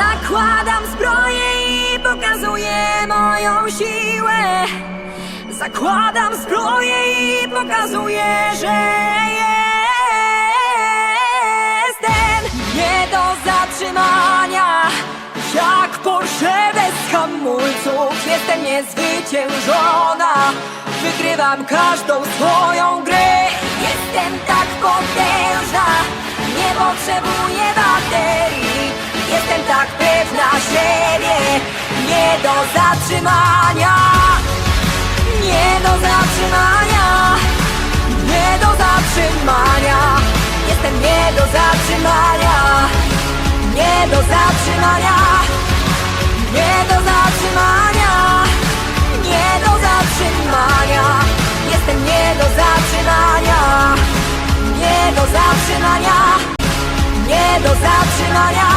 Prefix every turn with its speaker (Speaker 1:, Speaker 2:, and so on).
Speaker 1: Zakładam zbroję i pokazuję moją siłę. Zakładam zbroję i pokazuję, że jestem. Nie do zatrzymania Jak Porsche bez hamulców. Jestem niezwyciężona Wygrywam każdą swoją grę. Jestem tak potężna Nie potrzebuję baterii Nie do zatrzymania Nie do zatrzymania Nie do zatrzymania Jestem nie do zatrzymania Nie do zatrzymania Nie do zatrzymania Nie do zatrzymania Jestem nie do zatrzymania Nie do zatrzymania Nie do zatrzymania